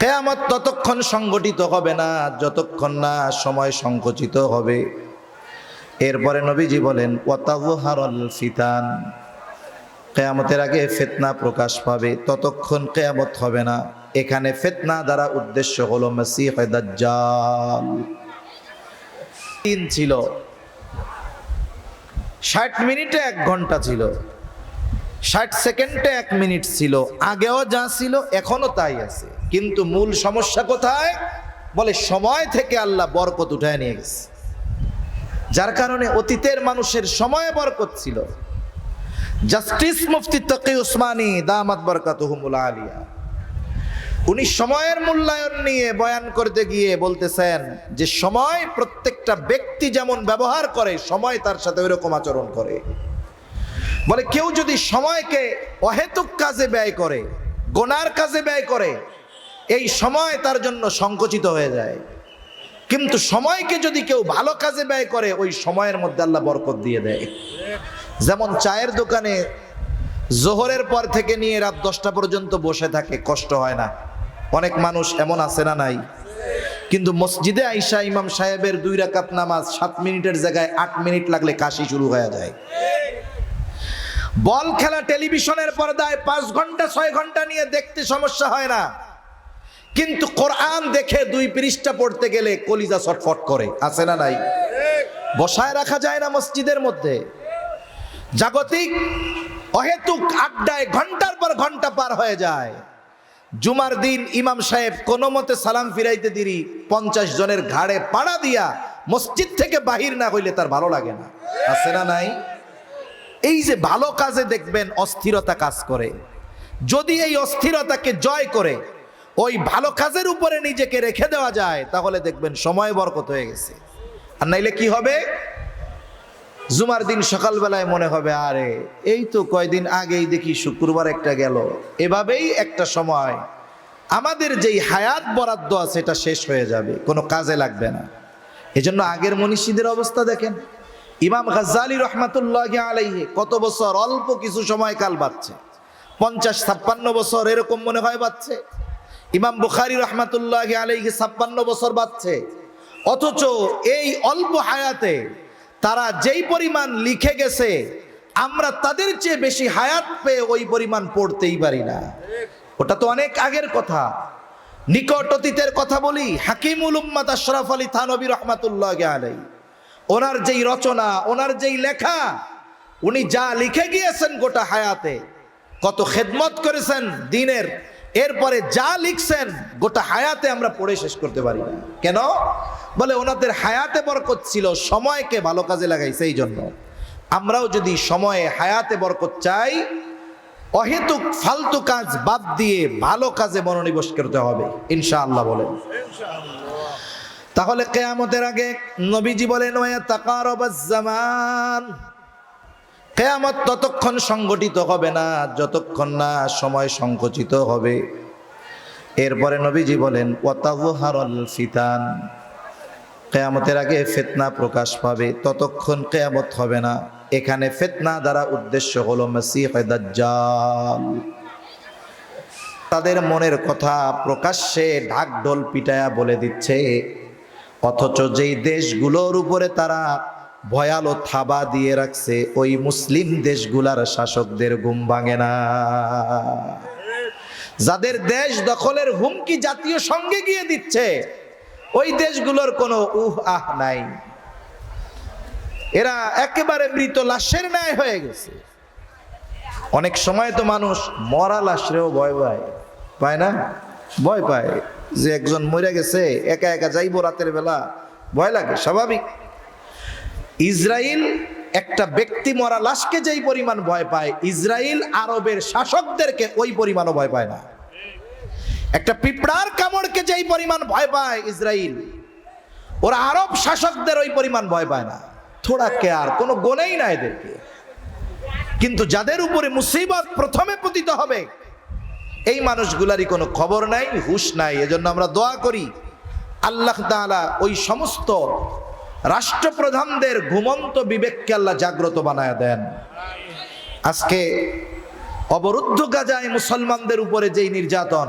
কেয়ামত ততক্ষণ সংগঠিত হবে না, যতক্ষণ না সময় সংকুচিত হবে। এরপরে নবীজি বলেন ফিতান কেয়ামতের আগে ফেতনা প্রকাশ পাবে, ততক্ষণ কেয়ামত হবে না। এখানে ফেতনা দ্বারা উদ্দেশ্য হলো মসিহ দাজ্জাল। দিন ছিল, ষাট মিনিটে এক ঘণ্টা ছিল। ষাট সেকেন্ডে এক মিনিট ছিল, আগেও যা ছিল এখনও তাই আছে। কিন্তু মূল সমস্যা কোথায়? বলে সময় থেকে আল্লাহ বরকত উঠায় নিয়ে গেছে। যার কারণে অতীতের মানুষের সময় বরকত ছিল। জাস্টিস মুফতি তকি উসমানী দামাত বরকাতুহুমুল আলিয়া। উনি সময়ের মূল্যায়ন নিয়ে বয়ান করতে গিয়ে বলতেছেন যে, সময় প্রত্যেকটা ব্যক্তি যেমন ব্যবহার করে, সময় তার সাথে ওইরকম আচরণ করে। বলে, কেউ যদি সময়কে অহেতুক কাজে ব্যয় করে, গোনার কাজে ব্যয় করে, এই সময় তার জন্য সংকুচিত হয়ে যায়। কিন্তু সময়কে যদি কেউ ভালো কাজে ব্যয় করে, ওই সময়ের মধ্যে আল্লাহ বরকত দিয়ে দেয়। যেমন চায়ের দোকানে জোহরের পর থেকে নিয়ে রাত দশটা পর্যন্ত বসে থাকে, কষ্ট হয় না। অনেক মানুষ এমন আছে না নাই? কিন্তু মসজিদে আইসা ইমাম সাহেবের দুই রাকাত নামাজ সাত মিনিটের জায়গায় আট মিনিট লাগলে কাশি শুরু হয়ে যায়। বল খেলা টেলিভিশনের পর্দায় পাঁচ ঘণ্টা, ছয় ঘণ্টা নিয়ে দেখতে সমস্যা হয় না। কিন্তু কোরআন দেখে দুই পৃষ্ঠা পড়তে গেলে কলিজা ছটফট করে। আছে না নাই? বসায় রাখা যায় না মসজিদের মধ্যে। জাগতিক অহেতুক আড্ডায় ঘণ্টার পর ঘণ্টা পার হয়ে যায়। জুমার দিন ইমাম সাহেব কোনো মতে সালাম ফিরাইতে দিরি, পঞ্চাশ জনের ঘাড়ে পাড়া দিয়া মসজিদ থেকে বাহির না হইলে তার ভালো লাগে না। আছে না নাই? এই যে ভালো কাজে দেখবেন, অস্থিরতা কাজ করে। যদি এই অস্থিরতাকে জয় করে, ওই ভালো কাজের উপরে নিজেকে রেখে দেওয়া যায়, তাহলে দেখবেন সময় বরকত হয়ে গেছে। আর নাইলে কি হবে? জুমার দিন সকালবেলায় মনে হবে, আরে, এই তো কয়দিন আগেই দেখি শুক্রবার একটা গেল। এভাবেই একটা সময় আমাদের যেই হায়াত বরাদ্দ আছে, এটা শেষ হয়ে যাবে, কোনো কাজে লাগবে না। এজন্য আগের মনীষীদের অবস্থা দেখেন। ইমাম গাজ্জালি রহমাতুল্লাহ আলাইহে কত বছর অল্প কিছু সময় কাল বাচ্ছে। পঞ্চাশ ছাপ্পান্ন বছর এরকম মনে হয় বাচ্ছে। ইমাম বুখারি রহমাতুল্লাহ আলাইহি ছাপ্পান্ন বছর বাচ্ছে। অথচ এই অল্প হায়াতে তারা যেই পরিমাণ লিখে গেছে, আমরা তাদের চেয়ে বেশি হায়াত পেয়ে ওই পরিমাণ পড়তেই পারি না। ওটা তো অনেক আগের কথা। নিকট অতীতের কথা বলি, হাকিমুল উম্মাদ আশরাফ আলী থানবী রহমাতুল্লাহ আলাই ওনার যেই রচনা, ওনার যেই লেখা, উনি যা লিখে গিয়েছেন গোটা হায়াতে, কত খেদমত করেছেন দিনের, এরপরে যা লিখছেন গোটা হায়াতে আমরা পড়ে শেষ করতে পারি। না কেন? বলে ওনাদের হায়াতে বরকত ছিল সময়কে ভালো কাজে লাগাইছে এই জন্য। আমরাও যদি সময়ে হায়াতে বরকত চাই, অহেতুক ফালতু কাজ বাদ দিয়ে ভালো কাজে মনোনিবেশ করতে হবে, ইনশাআল্লাহ বলেন। তাহলে কেয়ামতের আগে নবীজি বলেন জামান। কেয়ামত ততক্ষণ সংগঠিত হবে না, যতক্ষণ না সময় সংকুচিত হবে। এরপরে নবীজি বলেন ফিতান। কেয়ামতের আগে ফেতনা প্রকাশ পাবে, ততক্ষণ কেয়ামত হবে না। এখানে ফেতনা দ্বারা উদ্দেশ্য হলো মসিহ দাজ্জাল। তাদের মনের কথা প্রকাশ্যে ঢাক ঢোল পিটায়া বলে দিচ্ছে অথচ যেই দেশগুলোর উপরে তারা ভয়ালো থাবা দিয়ে রাখছে, ওই মুসলিম দেশগুলার শাসকদের ঘুম ভাঙে না। যাদের দেশ দখলের হুমকি জাতীয় সঙ্গে গিয়ে দিচ্ছে, ওই দেশগুলোর কোনো উহ আহ নাই। এরা একেবারে মৃত লাশের ন্যায় হয়ে গেছে। অনেক সময় তো মানুষ মরা লাশরেও ভয় পায় পায় না? ভয় পায়। যে একজন মরে গেছে, একা একা যাইব রাতের বেলা, ভয় লাগে, স্বাভাবিক। ইসরায়েল একটা ব্যক্তি মরা লাশকে যেই পরিমাণ ভয় পায় ইসরায়েল আরবের শাসকদেরকে ওই পরিমাণও ভয় পায় না। একটা পিঁপড়ার কামড়কে যেই পরিমাণ ভয় পায় ইসরায়েল ওরা আরব শাসকদের ওই পরিমাণ ভয় পায় না। থোড়া কেয়ার, কোনো গোনেই না এদেরকে। কিন্তু যাদের উপরে মুসিবত প্রথমে পতিত হবে এই মানুষগুলারই কোনো খবর নাই, হুশ নাই, এজন্য আমরা দোয়া করি। আল্লাহ তাআলা ওই সমস্ত রাষ্ট্রপ্রধানদের ঘুমন্ত বিবেককে আল্লাহ জাগ্রত বানায় দেন। আজকে অবরুদ্ধ গাজায় মুসলমানদের উপরে যেই নির্যাতন,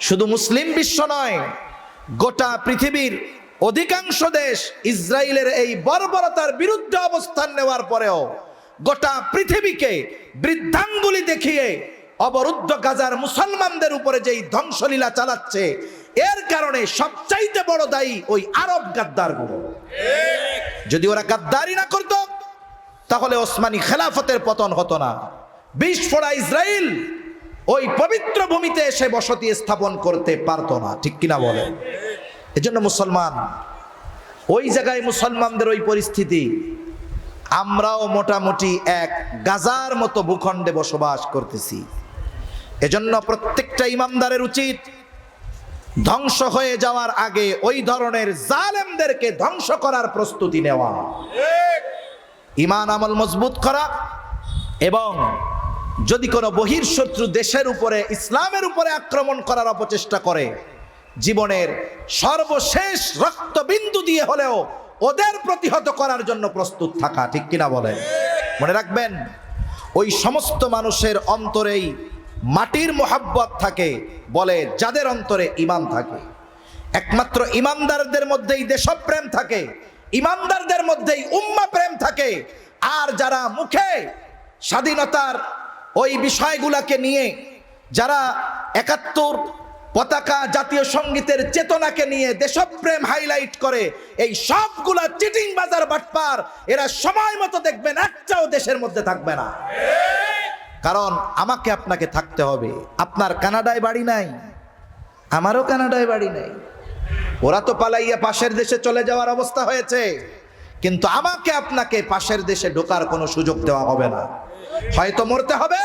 শুধু মুসলিম বিশ্ব নয়, গোটা পৃথিবীর অধিকাংশ দেশ ইসরায়েলের এই বর্বরতার বিরুদ্ধে অবস্থান নেওয়ার পরেও গোটা পৃথিবীকে বৃদ্ধাঙ্গুলি দেখিয়ে অবরুদ্ধ গাজার মুসলমানদের উপরে যেই ধ্বংসলীলা চালাচ্ছে, এর কারণে সবচাইতে বড় দায়ী ওই আরব গাদ্দার গাদ্দারগুলো। যদি ওরা গাদ্দারি না করত, তাহলে ওসমানী খেলাফতের পতন হতো না। বিষ ইসরায়েল ওই পবিত্র ভূমিতে এসে বসতি স্থাপন করতে পারতো না, ঠিক কিনা বলে? এজন্য মুসলমান, ওই জায়গায় মুসলমানদের ওই পরিস্থিতি, আমরাও মোটামুটি এক গাজার মতো ভূখণ্ডে বসবাস করতেছি। এজন্য প্রত্যেকটা ইমানদারের উচিত ধ্বংস হয়ে যাওয়ার আগে ওই ধরনের জালেমদেরকে ধ্বংস করার প্রস্তুতি নেওয়া। ইমান আমল মজবুত করা এবং যদি কোনো বহির্শত্রু দেশের উপরে, ইসলামের উপরে আক্রমণ করার অপচেষ্টা করে, জীবনের সর্বশেষ রক্তবিন্দু দিয়ে হলেও ওদের প্রতিহত করার জন্য প্রস্তুত থাকা, ঠিক কিনা বলেন? মনে রাখবেন, ওই সমস্ত মানুষের অন্তরেই মাটির মোহাব্বত থাকে, বলে যাদের অন্তরে ইমান থাকে। একমাত্র ইমানদারদের মধ্যেই দেশপ্রেম থাকে ইমানদারদের মধ্যেই উম্মা প্রেম থাকে। আর যারা মুখে স্বাধীনতার ওই বিষয়গুলাকে নিয়ে, যারা একাত্তর পতাকা জাতীয় সঙ্গীতের চেতনাকে নিয়ে দেশপ্রেম হাইলাইট করে, এই সবগুলা চিটিং বাজার বাটপার, এরা সময় মতো দেখবেন, একটাও দেশের মধ্যে থাকবে না। কারণ আমাকে আপনাকে থাকতে হবে। আপনার কানাডায় বাড়ি নাই, আমারও কানাডায় বাড়ি নেই। ওরা তো পালাইয়া পাশের দেশে চলে যাওয়ার অবস্থা হয়েছে, কিন্তু আমাকে আপনাকে পাশের দেশে ঢোকার কোনো সুযোগ দেওয়া হবে না। হয়তো মরতে হবে,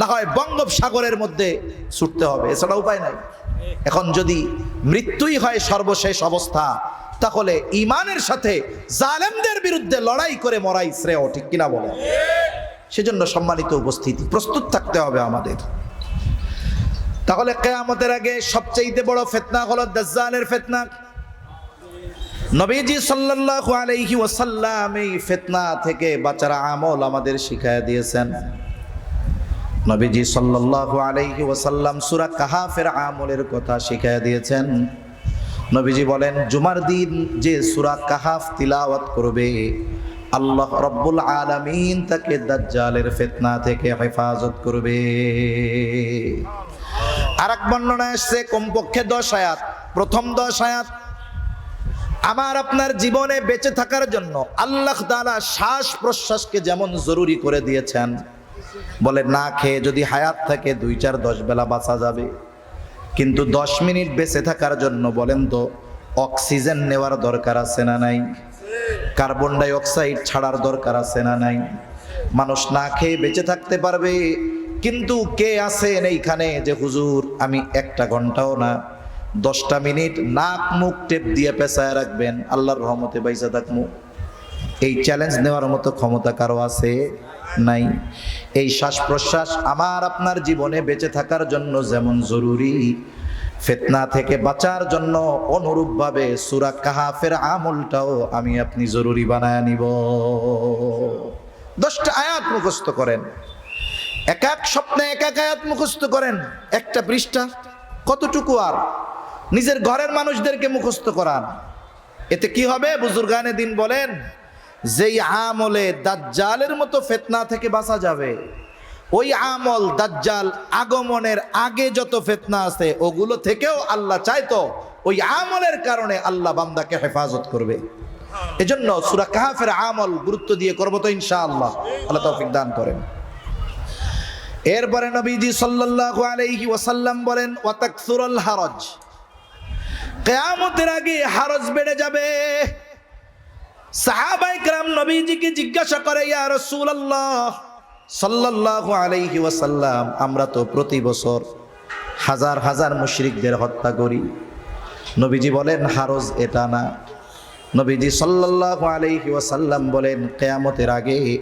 না হয় বঙ্গোপসাগরের মধ্যে ছুটতে হবে, এছাড়া উপায় নাই। এখন যদি মৃত্যুই হয় সর্বশেষ অবস্থা, তাহলে ইমানের সাথে জালেমদের বিরুদ্ধে লড়াই করে মরাই শ্রেয়, ঠিক কিনা বলে সেজন্য সম্মানিত উপস্থিতি। প্রস্তুত থাকতে হবে আমাদের। তাহলে কেয়ামতের আগে সবচেয়ে বড় ফেতনা হলো দাজ্জালের ফেতনা। নবীজি সাল্লাল্লাহু আলাইহি ওয়াসাল্লাম এই ফিতনা থেকে বাঁচার আমল আমাদের শিখায় দিয়েছেন। নবীজি সাল্লাল্লাহু আলাইহি ওয়াসাল্লাম সূরা কাহাফের আমলের কথা শিখায় দিয়েছেন। নবীজি বলেন, জুমার দিন যে সূরা কাহাফ তিলাওয়াত করবে আল্লাহ রব্বুল আলামিন তাকে দাজ্জালের ফিতনা থেকে হেফাজত করবে। আর এক বর্ণনা আসছে কমপক্ষে দশ আয়াত। প্রথম দশ আয়াত, আমার আপনার জীবনে বেঁচে থাকার জন্য আল্লাহ তাআলা শ্বাস প্রশ্বাসকে যেমন জরুরি করে দিয়েছেন। বলে, না খেয়ে যদি হায়াত থাকে, দুই চার দশ বেলা বাঁচা যাবে। কিন্তু দশ মিনিট বেঁচে থাকার জন্য বলেন তো, অক্সিজেন নেওয়ার দরকার আছে না নাই? কার্বন ডাই অক্সাইড ছাড়ার দরকার আছে না নাই? মানুষ না খেয়ে বেঁচে থাকতে পারবে, কিন্তু কে আছেন এইখানে যে, হুজুর, আমি একটা ঘন্টাও না, দশটা মিনিট নাক মুখ টেপ দিয়ে পেঁচায় রাখবেন, আল্লাহর রহমতে বাইসা থাকমু। এই চ্যালেঞ্জ নেওয়ার মতো ক্ষমতা কারও আছে নাই? এই শ্বাস প্রশ্বাস আমার আপনার জীবনে বেঁচে থাকার জন্য যেমন জরুরি ফেতনা থেকে বাঁচার জন্য অনুরূপভাবে সুরা কাহাফের আমলটাও আমি আপনি জরুরি বানায় নিব। দশটা আয়াত মুখস্থ করেন। এক এক স্বপ্নে এক এক আয়াত মুখস্থ করেন। একটা পৃষ্ঠা, কতটুকু আর? নিজের ঘরের মানুষদেরকে মুখস্থ করান। এতে কি হবে? বুজুর্গানে দিন বলেন, যেই আমলে দাজ্জালের মতো ফেতনা থেকে বাঁচা যাবে ওই আমল দাজ্জাল আগমনের আগে যত ফেতনা আছে ওগুলো থেকেও আল্লাহ চাইতো ওই আমলের কারণে আল্লাহ বান্দাকে হেফাজত করবে এজন্য সুরা কাহাফের আমল গুরুত্ব দিয়ে করবো তো ইনশাআল্লাহ আল্লাহ তৌফিক দান করেন এরপরে নবীজি সাল্লাল্লাহু আলাইহি ওয়াসাল্লাম বলেন ওয়াতাকসুরুল হারজ কিয়ামতের আগে হারজ বেড়ে যাবে সাহাবাই کرام নবীজিকে জিজ্ঞাসা করে ইয়া রাসূলুল্লাহ সাল্লাল্লাহু আলাইহি ওয়াসাল্লাম, আমরা তো প্রতি বছর হাজার হাজার মুশরিকদের হত্যা করি। নবীজি বলেন, হারজ এটা না। নবীজি সাল্লাল্লাহু আলাইহি ওয়াসাল্লাম বলেন, কিয়ামতের আগে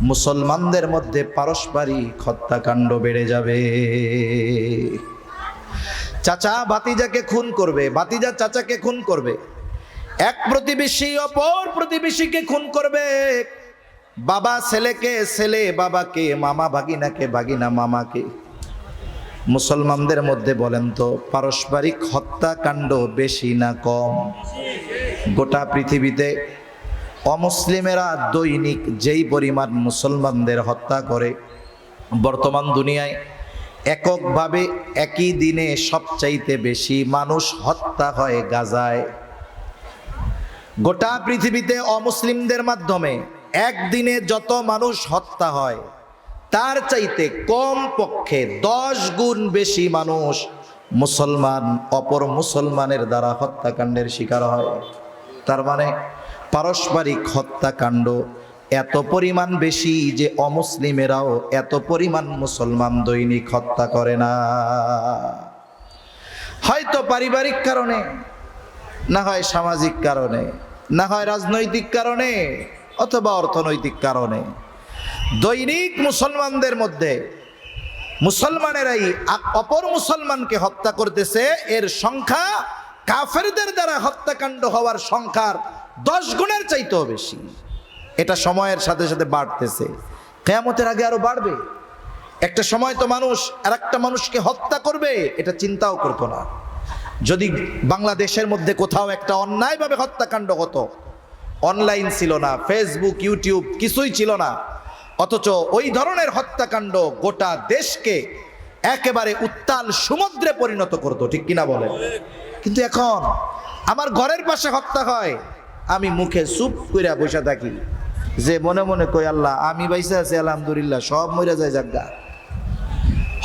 মুসলমানদের মধ্যে পারস্পরিক হত্যাকাণ্ড বেড়ে যাবে। চাচা বাতিজাকে খুন করবে বাতিজা চাচাকে খুন করবে। এক প্রতিবেশী অপর প্রতিবেশীকে খুন করবে। বাবা ছেলেকে, ছেলে বাবাকে, মামা ভাগিনাকে, ভাগিনা মামাকে। মুসলমানদের মধ্যে বলেন তো, পারস্পরিক হত্যাকাণ্ড বেশি না কম? গোটা পৃথিবীতে অমুসলিমেরা দৈনিক যেই পরিমাণ মুসলমানদের হত্যা করে, বর্তমান দুনিয়ায় এককভাবে একই দিনে সবচাইতে বেশি মানুষ হত্যা হয় গাজায়। গোটা পৃথিবীতে অমুসলিমদের মাধ্যমে একদিনে যত মানুষ হত্যা হয়, তার চাইতে কম পক্ষে দশ গুণ বেশি মানুষ মুসলমান, অপর মুসলমানের দ্বারা হত্যাকাণ্ডের শিকার হয়। তার মানে পারস্পরিক হত্যাকাণ্ড এত পরিমাণ বেশি যে অমুসলিমেরাও এত পরিমাণ মুসলমান দৈনিক হত্যা করে না। হয়তো পারিবারিক কারণে, না হয় সামাজিক কারণে, না হয় রাজনৈতিক কারণে অথবা অর্থনৈতিক কারণে। দৈনিক মুসলমানদের মধ্যে মুসলমানেরাই অপর মুসলমানকে হত্যা করতেছে। এর সংখ্যা কাফেরদের দ্বারা হত্যাকাণ্ড হওয়ার সংখ্যার দশ গুণের চাইতেও বেশি। এটা সময়ের সাথে সাথে বাড়তেছে। কেয়ামতের আগে আরও বাড়বে। একটা সময় তো মানুষ আর একটা মানুষকে হত্যা করবে, এটা চিন্তাও করতো না। যদি বাংলাদেশের মধ্যে কোথাও একটা অন্যায়ভাবে হত্যাকাণ্ড হতো অনলাইন ছিল না ফেসবুক ইউটিউব কিছুই ছিল না। অথচ ওই ধরনের হত্যাকাণ্ড গোটা দেশকে একেবারে উত্তাল সমুদ্রে পরিণত করতো, ঠিক কিনা বলে কিন্তু এখন আমার ঘরের পাশে হত্যা হয়, আমি মুখে চুপ করে বসে থাকি। যে মনে মনে কই আল্লাহ, আমি বাইসে আছি, আলহামদুলিল্লাহ, সব মরে যায় জাগা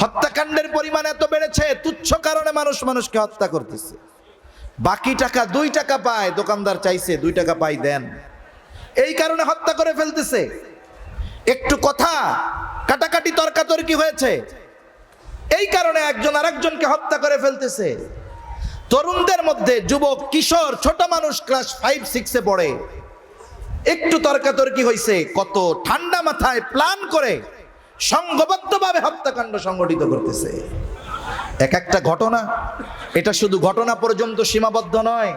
হত্যাকাণ্ডের পরিমাণ এত বেড়েছে, তুচ্ছ কারণে মানুষ মানুষকে হত্যা করতেছে। বাকি টাকা দুই টাকা পায়, দোকানদার চাইছে, দুই টাকা পাই, দেন। এই কারণে হত্যা করে ফেলতেছে। একটু কথা, কাটাকাটি তর্কাতর্কি হয়েছে। এই কারণে একজন আরেকজনকে হত্যা করে ফেলতেছে। তরুণদের মধ্যে যুবক, কিশোর, ছোট মানুষ, ক্লাস ফাইভ, সিক্সে পড়ে। একটু তর্কাতর্কি হয়েছে কত ঠান্ডা মাথায় প্ল্যান করে সংঘবদ্ধভাবে হত্যাকাণ্ড সংগঠিত করতেছে। এক একটা ঘটনা। এটা শুধু ঘটনা পর্যন্ত সীমাবদ্ধ নয়।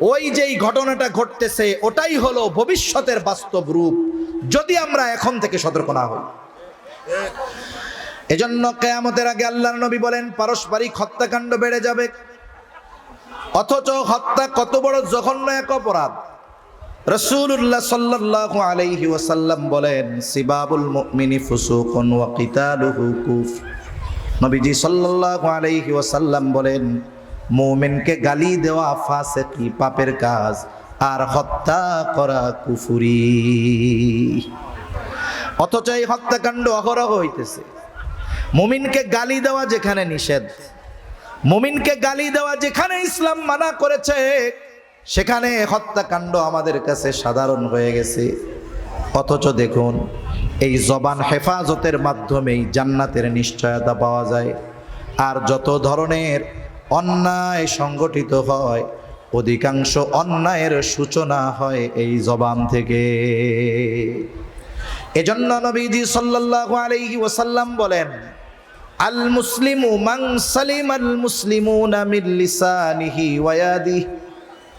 ওই যেই ঘটনাটা ঘটতেছে, ওটাই হলো ভবিষ্যতের বাস্তব রূপ, যদি আমরা এখন থেকে সতর্ক না হই। এজন্য কেয়ামতের আগে আল্লাহর নবী বলেন, পারস্পরিক হত্যাকাণ্ড বেড়ে যাবে। অথচ হত্যা কত বড় জঘন্য এক অপরাধ। রসুল্লাহ সাল্লাল্লাহু আলাইহি বলেন, সিবাবুল মুমিনি ফুসুকুন নবীজি সাল্লাল্লাহু আলাইহি ওয়াসাল্লাম বলেন, মুমিনকে গালি দেওয়া ফাসিকি পাপের কাজ, আর হত্যা করা কুফুরি। অথচ এই হত্যাকাণ্ড অহরহ হইতেছে। মুমিনকে গালি দেওয়া যেখানে নিষেধ, মুমিনকে গালি দেওয়া যেখানে ইসলাম মানা করেছে, সেখানে হত্যাকাণ্ড আমাদের কাছে সাধারণ হয়ে গেছে। অথচ দেখুন এই জবান হেফাজতের মাধ্যমেই জান্নাতের নিশ্চয়তা পাওয়া যায়। আর যত ধরনের অন্যায় সংগঠিত হয়, অধিকাংশ অন্যায়ের সূচনা হয় এই জবান থেকে। এজন্য নবীজি সাল্লাল্লাহু আলাইহি ওয়াসাল্লাম বলেন আল মুসলিমু মান সালিম আল মুসলিমুনা মিন লিসানিহি ওয়া ইয়াদিহি।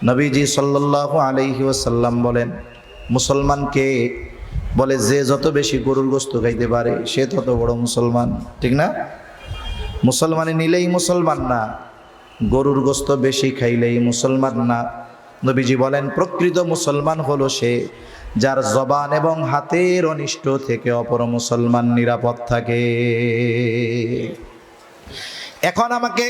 নবীজি সাল্লাল্লাহু আলাইহি ওয়াসাল্লাম বলেন, মুসলমানকে বলে, যে যত বেশি গরুর গোস্ত খাইতে পারে, সে তত বড় মুসলমান। ঠিক না? মুসলমানে নিলেই মুসলমান না, গরুর গোস্ত বেশি খাইলেই মুসলমান না। নবীজি বলেন, প্রকৃত মুসলমান হলো সে যার জবান এবং হাতের অনিষ্ট থেকে অপর মুসলমান নিরাপদ থাকে। এখন আমাকে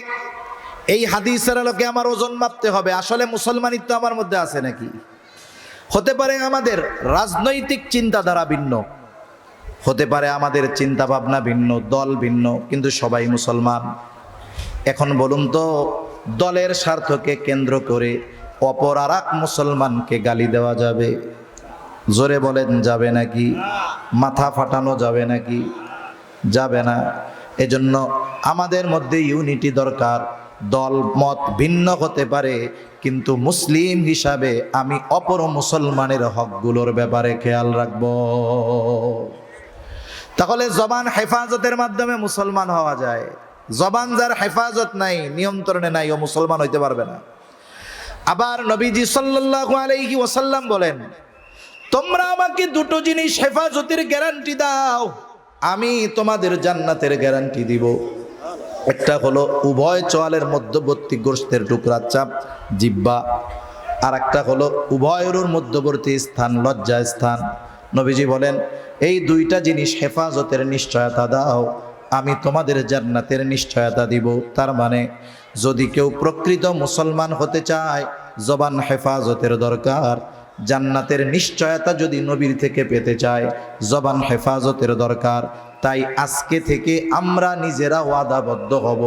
এই হাদিসের আলোকে আমার ওজন মাপতে হবে। আসলে মুসলমানিত্ব আমার মধ্যে আছে নাকি? হতে পারে আমাদের রাজনৈতিক চিন্তাধারা ভিন্ন। হতে পারে আমাদের চিন্তা ভাবনা ভিন্ন, দল ভিন্ন, কিন্তু সবাই মুসলমান। এখন বলুন তো, দলের স্বার্থকে কেন্দ্র করে অপর আর মুসলমানকে গালি দেওয়া যাবে? জোরে বলেন, যাবে নাকি? মাথা ফাটানো যাবে নাকি? যাবে না। এজন্য আমাদের মধ্যে ইউনিটি দরকার। দল, মত ভিন্ন হতে পারে, কিন্তু মুসলিম হিসাবে আমি অপর মুসলমানের হকগুলোর ব্যাপারে খেয়াল রাখব। তাহলে জবান হেফাজতের মাধ্যমে মুসলমান হওয়া যায়। জবান যার হেফাজত নাই, নিয়ন্ত্রণে নাই, ও মুসলমান হইতে পারবে না। আবার নবীজি সাল্লাল্লাহু আলাইহি ওয়াসাল্লাম বলেন, তোমরা আমাকে দুটো জিনিস হেফাজতের গ্যারান্টি দাও, আমি তোমাদের জান্নাতের গ্যারান্টি দিব। একটা হলো উভয় চোয়ালের মধ্যবর্তী গোষ্ঠের টুকরা চাপ, জিব্বা। আর একটা হলো উভয়ের মধ্যবর্তী স্থান, লজ্জা স্থান। নবীজি বলেন, এই দুইটা জিনিস হেফাজতের নিশ্চয়তা দাও, আমি তোমাদের জান্নাতের নিশ্চয়তা দিব। তার মানে যদি কেউ প্রকৃত মুসলমান হতে চায়, জবান হেফাজতের দরকার। জান্নাতের নিশ্চয়তা যদি নবীর থেকে পেতে চায়, জবান হেফাজতের দরকার। তাই আজকে থেকে আমরা নিজেরা ওয়াদাবদ্ধ হব।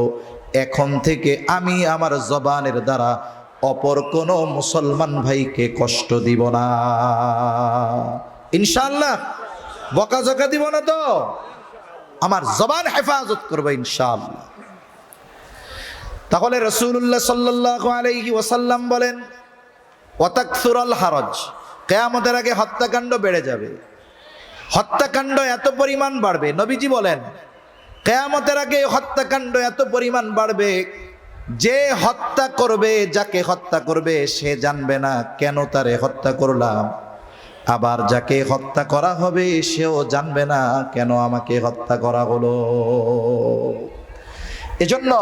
এখন থেকে আমি আমার জবানের দ্বারা অপর কোনো মুসলমান ভাইকে কষ্ট দিব না। ইনশাল্লাহ বকাঝকা দিব না তো। আমার জবান হেফাজত করব ইনশাল্লাহ তাহলে রসুল্লাহ সাল্লাহ আলাইহি ওসাল্লাম বলেন ওয়াতাকসুরাল হারজ। কেয়ামতের আগে হত্যাকাণ্ড বেড়ে যাবে। হত্যাকাণ্ড এত পরিমাণ বাড়বে, নবীজি বলেন, কেয়ামতের আগে হত্যাকাণ্ড এত পরিমাণ বাড়বে, যে হত্যা করবে, যাকে হত্যা করবে, সে জানবে না কেন তারে হত্যা করলাম। আবার যাকে হত্যা করা হবে, সেও জানবে না কেন আমাকে হত্যা করা হলো। এজন্য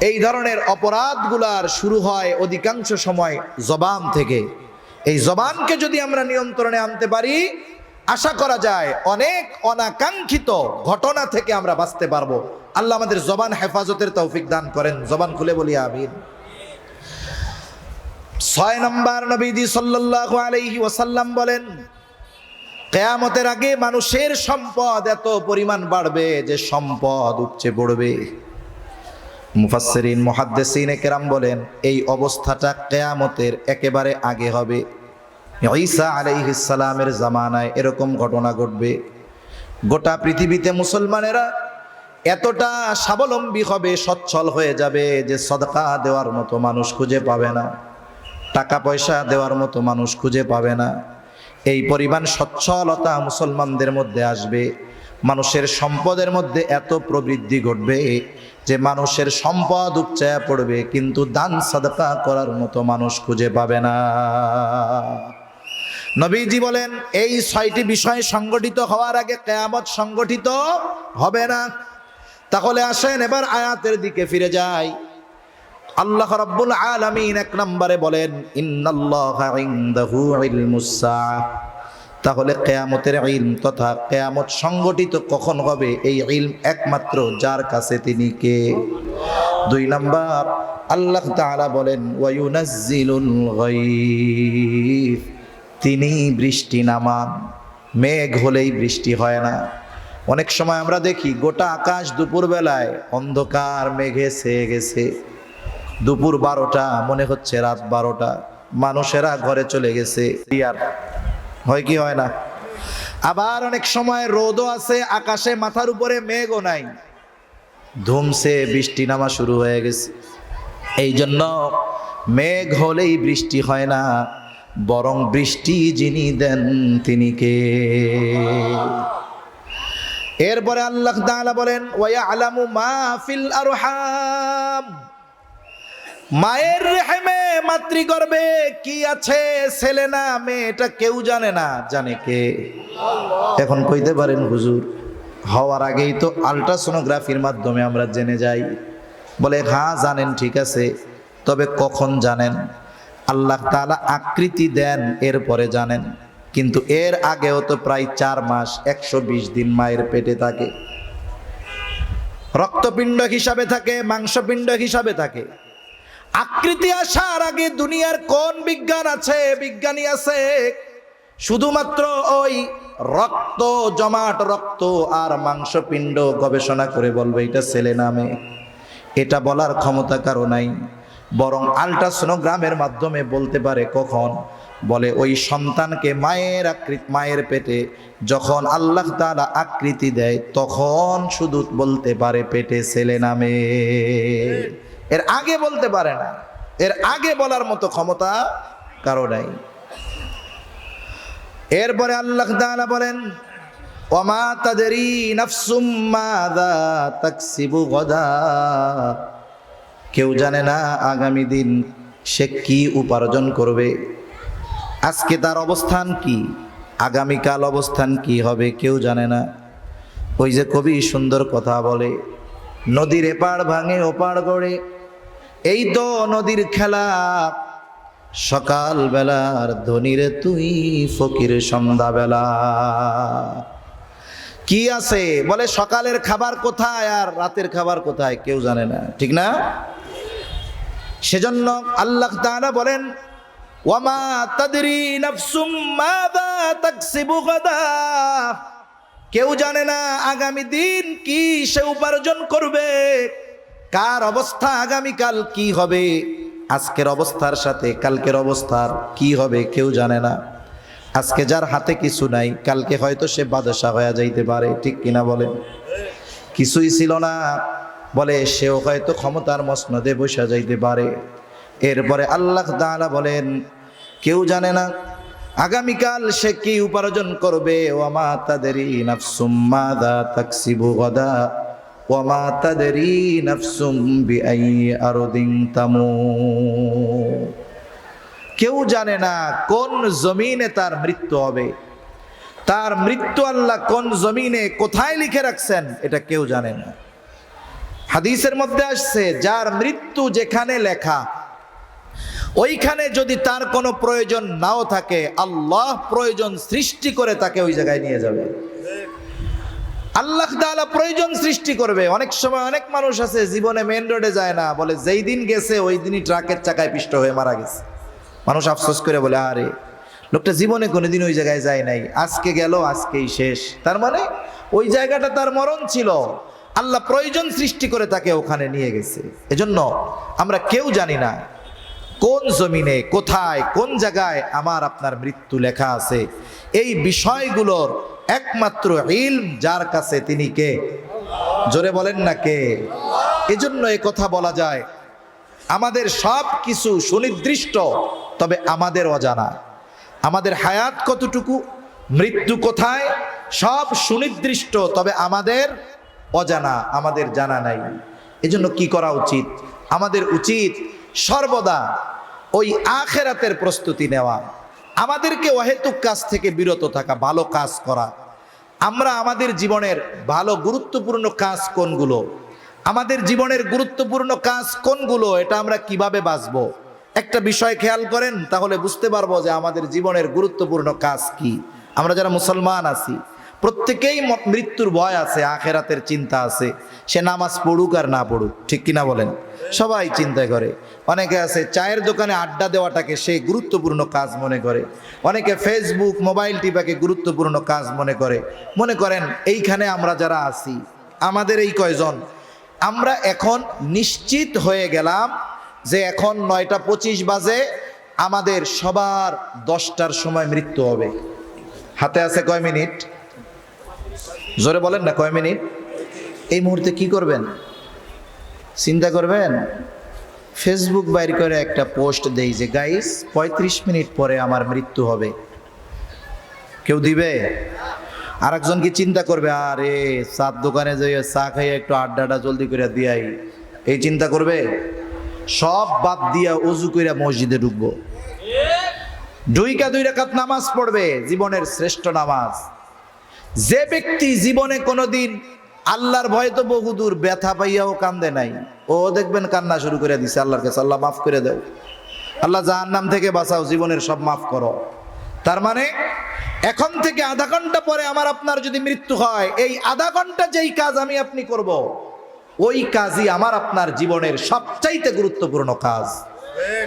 এই ধরনের অপরাধগুলার শুরু হয় অধিকাংশ সময় জবান থেকে। এই জবানকে যদি আমরা নিয়ন্ত্রণে আনতে পারি, আশা করা যায় অনেক অনাকাঙ্ক্ষিত ঘটনা থেকে আমরা বাঁচতে পারব। আল্লাহ আমাদের জবান হেফাজতের তৌফিক দান করেন। জবান খুলে বলি, আমিন। ছয় নম্বর নবীদি সাল্লাল্লাহু আলাইহি ওয়াসাল্লাম বলেন, কেয়ামতের আগে মানুষের সম্পদ এত পরিমাণ বাড়বে যে সম্পদ উপচে পড়বে। মুফাসসিরিন, মুহাদ্দিসিন কেরাম বলেন, এই অবস্থাটা কেয়ামতের একেবারে আগে হবে। ঈসা সালামের জামানায় এরকম ঘটনা ঘটবে। গোটা পৃথিবীতে মুসলমানেরা এতটা স্বাবলম্বী হবে, সচ্ছল হয়ে যাবে যে সদকা দেওয়ার মতো মানুষ খুঁজে পাবে না, টাকা পয়সা দেওয়ার মতো মানুষ খুঁজে পাবে না। এই পরিমাণ সচ্ছলতা মুসলমানদের মধ্যে আসবে, মানুষের সম্পদের মধ্যে এত প্রবৃদ্ধি ঘটবে যে মানুষের সম্পদ উপচায়া পড়বে, কিন্তু দান সাদকা করার মতো মানুষ খুঁজে পাবে না। নবীজি বলেন, এই ছয়টি বিষয় সংগঠিত হওয়ার আগে কেয়ামত সংগঠিত হবে না। তাহলে আসেন, এবার আয়াতের দিকে ফিরে যাই। আল্লাহ রাব্বুল আলামিন এক নম্বরে বলেন সাআহ। তাহলে কেয়ামতের ইলম তথা কেয়ামত সংগঠিত কখন হবে? এই ইলম একমাত্র যার কাছে তিনি কে? দুই নাম্বার, আল্লাহ তাআলা বলেন, ওয়ায়ুনাজ্জিলুল তিনি বৃষ্টি নামান, মেঘ হলেই বৃষ্টি হয় না। অনেক সময় আমরা দেখি, গোটা আকাশ দুপুরবেলায় অন্ধকার মেঘে ছেয়ে গেছে। দুপুর বারোটা, মনে হচ্ছে রাত বারোটা। মানুষেরা ঘরে চলে গেছে। হয় কি হয় না? আবার অনেক সময় রোদও আছে, আকাশে মাথার উপরে মেঘও নাই। ধুমসে বৃষ্টি নামা শুরু হয়ে গেছে। এই জন্য মেঘ হলেই বৃষ্টি হয় না, বরং বৃষ্টি যিনি দেন তিনি কে? এরপরে আল্লাহ তাআলা বলেন, ওয়া আলামু মা ফিল আরহাম। মায়ের রেহেমে মাতৃগর্ভে কি আছে ছেলে না মেয়ে, এটা কেউ জানে না। জানে কে? এখন কইতে পারেন হুজুর, হওয়ার আগেই তো আলট্রাসোনোগ্রাফির মাধ্যমে আমরা জেনে যাই। বলে হ্যাঁ জানেন, ঠিক আছে, তবে কখন জানেন? আল্লাহ তাআলা আকৃতি দেন, এরপরে জানেন। কিন্তু এর আগেও তো প্রায় চার মাস, একশো বিশ দিন মায়ের পেটে থাকে। রক্তপিণ্ড হিসাবে থাকে, মাংসপিণ্ড হিসাবে থাকে। আকৃতি আসার আগে দুনিয়ার কোন বিজ্ঞান আছে? বিজ্ঞানী আছে শুধুমাত্র ওই রক্ত, জমাট রক্ত আর মাংসপিণ্ড গবেষণা করে বলবে, এটা ছেলে নামে এটা বলার ক্ষমতা কারও নাই। বরং আলট্রাসোনোগ্রামের মাধ্যমে বলতে পারে কখন? বলে ওই সন্তানকে মায়ের আকৃতি মায়ের পেটে যখন আল্লাহ তাআলা আকৃতি দেয়, তখন শুধু বলতে পারে পেটে ছেলে নামে এর আগে বলতে পারে না। এর আগে বলার মতো ক্ষমতা কারও নাই। এরপরে আল্লাহ তাআলা বলেন, ওমা তাদেরি নাফসুম গদা। কেউ জানে না আগামী দিন সে কি উপার্জন করবে। আজকে তার অবস্থান কি? আগামীকাল অবস্থান কি হবে কেউ জানে না। ওই যে কবি সুন্দর কথা বলে, নদীর এপার ভাঙে ওপার গড়ে এই তো নদীর খেলা। সকাল বেলার ধনিরে তুই ফকির সন্ধ্যাবেলা। কি আছে? বলে সকালের খাবার কোথায় আর রাতের খাবার কোথায় কেউ জানে না। ঠিক না? সেজন্য আল্লাহ তাআলা বলেন, ওয়ামা তাদরি নাফসুম মাযা তাকসিবু গাদা। কেউ জানে না আগামী দিন কি সে উপার্জন করবে। কার অবস্থা আগামীকাল কি হবে? আজকের অবস্থার সাথে কালকের অবস্থার কি হবে কেউ জানে না। আজকে যার হাতে কিছু নাই, কালকে হয়তো সে বাদশা হয়ে যাইতে পারে, ঠিক কিনা বলেন? কিছুই ছিল না। বলে সেও হয়তো ক্ষমতার মসনদে বসে যাইতে পারে। এরপরে আল্লাহ তাআলা বলেন, কেউ জানে না আগামীকাল সে কি উপার্জন করবে? ওয়ামা তাদেরই নাফসুম, মাদা তাকসিবু গদা। ওয়ামা তাদেরই নাফসুম বিআই তামু। কেউ জানে না কোন জমিনে তার মৃত্যু হবে। তার মৃত্যু আল্লাহ কোন জমিনে কোথায় লিখে রাখছেন, এটা কেউ জানে না। হাদিসের মধ্যে আসছে, যার মৃত্যু যেখানে লেখা, ওইখানে যদি তার কোনো প্রয়োজন নাও থাকে, আল্লাহ প্রয়োজন সৃষ্টি করে তাকে ওই জায়গায় নিয়ে যাবে। আল্লাহ তাআলা প্রয়োজন সৃষ্টি করবে। অনেক সময় অনেক মানুষ আছে, জীবনে মেন রোডে যায় না, বলে যেই দিন গেছে, ওই দিনই ট্রাকের চাকায় পিষ্ট হয়ে মারা গেছে। মানুষ আফসোস করে বলে, আরে, লোকটা জীবনে কোনোদিন ওই জায়গায় যায় নাই। আজকে গেল, আজকেই শেষ। তার মানে ওই জায়গাটা তার মরণ ছিল। আল্লাহ প্রয়োজন সৃষ্টি করে তাকে ওখানে নিয়ে গেছে। এজন্য আমরা কেউ জানি না কোন জমিনে, কোথায়, কোন জায়গায় আমার আপনার মৃত্যু লেখা আছে? এই বিষয়গুলোর একমাত্র ইলম যার কাছে তিনি কে? জোরে বলেন না কে? এজন্য এ কথা বলা যায়, আমাদের সব কিছু সুনির্দিষ্ট, তবে আমাদের অজানা। আমাদের হায়াত কতটুকু, মৃত্যু কোথায়, সব সুনির্দিষ্ট, তবে আমাদের অজানা, আমাদের জানা নাই। এজন্য কি করা উচিত? আমাদের উচিত সর্বদা ওই আখেরাতের প্রস্তুতি নেওয়া। আমাদেরকে অহেতুক কাজ থেকে বিরত থাকা, ভালো কাজ করা। আমরা আমাদের জীবনের ভালো গুরুত্বপূর্ণ কাজ কোনগুলো? আমাদের জীবনের গুরুত্বপূর্ণ কাজ কোনগুলো? এটা আমরা কীভাবে বাঁচবো? একটা বিষয় খেয়াল করেন, তাহলে বুঝতে পারব যে আমাদের জীবনের গুরুত্বপূর্ণ কাজ কি। আমরা যারা মুসলমান আছি প্রত্যেকেই মৃত্যুর ভয় আছে, আখেরাতের চিন্তা আছে। সে নামাজ পড়ুক আর না পড়ুক, ঠিক কিনা বলেন? সবাই চিন্তা করে। অনেকে আছে, চায়ের দোকানে আড্ডা দেওয়াটাকে সে গুরুত্বপূর্ণ কাজ মনে করে। অনেকে ফেসবুক মোবাইল টিপাকে গুরুত্বপূর্ণ কাজ মনে করে। মনে করেন, এইখানে আমরা যারা আছি, আমাদের এই কয়জন, আমরা এখন নিশ্চিত হয়ে গেলাম যে এখন নয়টা পঁচিশ বাজে, আমাদের সবার দশটার সময় মৃত্যু হবে। হাতে আছে কয় মিনিট? জোরে বলেন না, কয় মিনিট? এই মুহূর্তে কি করবেন? চিন্তা করবেন? ফেসবুক বাইর করে একটা পোস্ট দেই যে গাইস পঁয়ত্রিশ মিনিট পরে আমার মৃত্যু হবে। কেউ দিবে? আর একজন কি চিন্তা করবে, আরে, চার দোকানে যাই চা খাইয়ে একটু আড্ডাটা জলদি করে দিয়াই। এই চিন্তা করবে? সব বাদ দিয়া অজু কইরা মসজিদে ঢুকবো। দুইকা দুই রাকাত নামাজ পড়বে, জীবনের শ্রেষ্ঠ নামাজ। যে ব্যক্তি জীবনে কোনোদিন আল্লাহর ভয় তো বহুদূর ব্যথা পাইয়াও কান্দে নাই। ও দেখবেন কান্না শুরু করে দিছে, আল্লাহর কাছে, আল্লাহ মাফ করে দাও। আল্লাহ জাহার নাম থেকে বাঁচাও, জীবনের সব মাফ করো। তার মানে এখন থেকে আধা ঘণ্টা পরে আমার আপনার যদি মৃত্যু হয়, এই আধা ঘণ্টা যেই কাজ আমি আপনি করব, ওই কাজই আমার আপনার জীবনের সবচাইতে গুরুত্বপূর্ণ কাজ।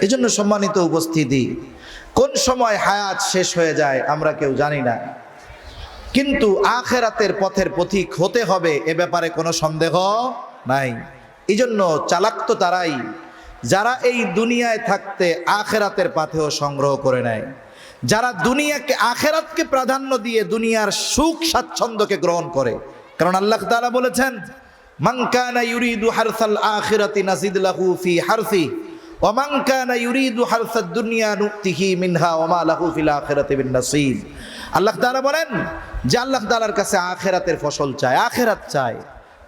এজন্য সম্মানিত উপস্থিতি, কোন সময় হায়াত শেষ হয়ে যায় আমরা কেউ জানি না। কিন্তু আখেরাতের পথের পথিক হতে হবে, এ ব্যাপারে কোনো সন্দেহ নাই। এই জন্য চালাক তো তারাই, যারা এই দুনিয়ায় থাকতে আখেরাতের পাথেও সংগ্রহ করে নেয়। যারা দুনিয়াকে, আখেরাতকে প্রাধান্য দিয়ে দুনিয়ার সুখ স্বাচ্ছন্দ্যকে গ্রহণ করে। কারণ আল্লাহ তাআলা বলেছেন, মান কানা ইউরিদু হারসাল লাহু ফি ইউরিদু দুনিয়া মিনহা ওয়া মা লাহু ফিল আখিরাতি বিন নাসিব। আল্লাহ তাআলা বলেন, যে আল্লাহ তাআলার কাছে আখেরাতের ফসল চায়, আখেরাত চায়।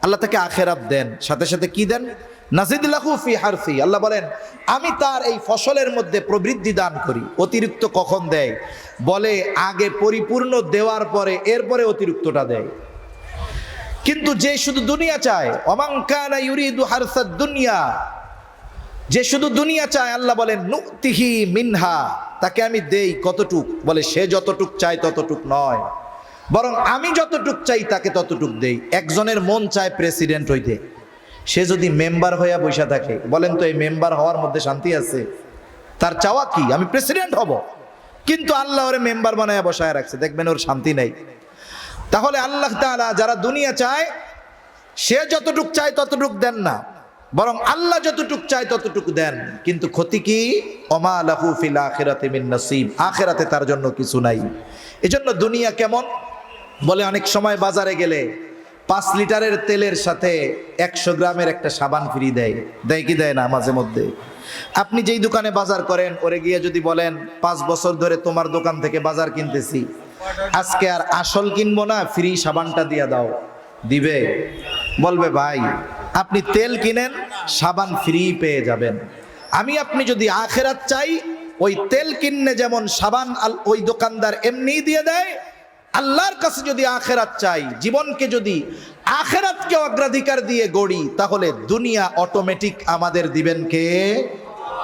আল্লাহ তাকে আখেরাত দেন। সাথে সাথে কি দেন? নাজিদ লাহু ফি হারসি আল্লাহ বলেন, আমি তার এই ফসলের মধ্যে প্রবৃদ্ধি দান করি। অতিরিক্ত কখন দেয়? বলে, আগে পরিপূর্ণ দেওয়ার পরে, এরপরে অতিরিক্তটা দেয়। কিন্তু যে শুধু দুনিয়া চায় অমাঙ্কানা ইউরিদু হারসাদ দুনিয়া যে শুধু দুনিয়া চায়, আল্লাহ বলেন, নুতিহি মিনহা। তাকে আমি দেই কতটুক, বলে, সে যতটুক চায় ততটুক নয়। বরং আমি যতটুক চাই, তাকে ততটুক দেই। একজনের মন চায় প্রেসিডেন্ট হইতে। সে যদি মেম্বার হইয়া বৈশা থাকে, বলেন তো, এই মেম্বার হওয়ার মধ্যে শান্তি আছে? তার চাওয়া কি? আমি প্রেসিডেন্ট হব। কিন্তু আল্লাহ ওরে মেম্বার বানায় বসায় রাখছে। দেখবেন ওর শান্তি নেই। তাহলে আল্লাহ তাআলা যারা দুনিয়া চায়, সে যতটুক চায় ততটুক দেন না। বরং আল্লাহ যতটুক চায় ততটুক দেন। কিন্তু ক্ষতি কি? অমা ফিল আখিরাতে মিন নসিব। আখিরাতে তার জন্য কিছু নাই। এজন্য দুনিয়া কেমন? বলে অনেক সময় বাজারে গেলে পাঁচ লিটারের তেলের সাথে একশো গ্রামের একটা সাবান ফ্রি দেয়। দেয় কি দেয় না মাঝে মধ্যে? আপনি যেই দোকানে বাজার করেন, ওরে গিয়ে যদি বলেন, পাঁচ বছর ধরে তোমার দোকান থেকে বাজার কিনতেছি। আজকে আর আসল কিনবো না, ফ্রি সাবানটা দিয়ে দাও। দিবে। বলবে, ভাই আপনি তেল কিনেন, সাবান ফ্রি পেয়ে যাবেন। আমি আপনি যদি আখেরাত চাই, ওই তেল কিনলে যেমন সাবান ওই দোকানদার এমনি দিয়ে দেয়, আল্লাহর কাছে যদি আখেরাত চাই, জীবনকে যদি আখেরাতকে অগ্রাধিকার দিয়ে গড়ি, তাহলে দুনিয়া অটোমেটিক আমাদের দিবেন কে?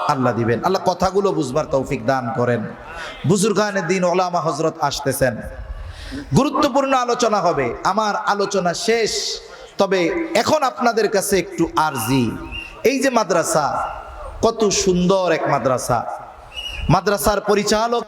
আল্লাহ দিবেন। আল্লাহ কথাগুলো বুঝবার তৌফিক দান করেন। বুজুর্গানের দিন ওলামা হজরত আসতেছেন। গুরুত্বপূর্ণ আলোচনা হবে। আমার আলোচনা শেষ। তবে এখন আপনাদের কাছে একটু আরজি। এই যে মাদ্রাসা, কত সুন্দর এক মাদ্রাসা। মাদ্রাসার পরিচালক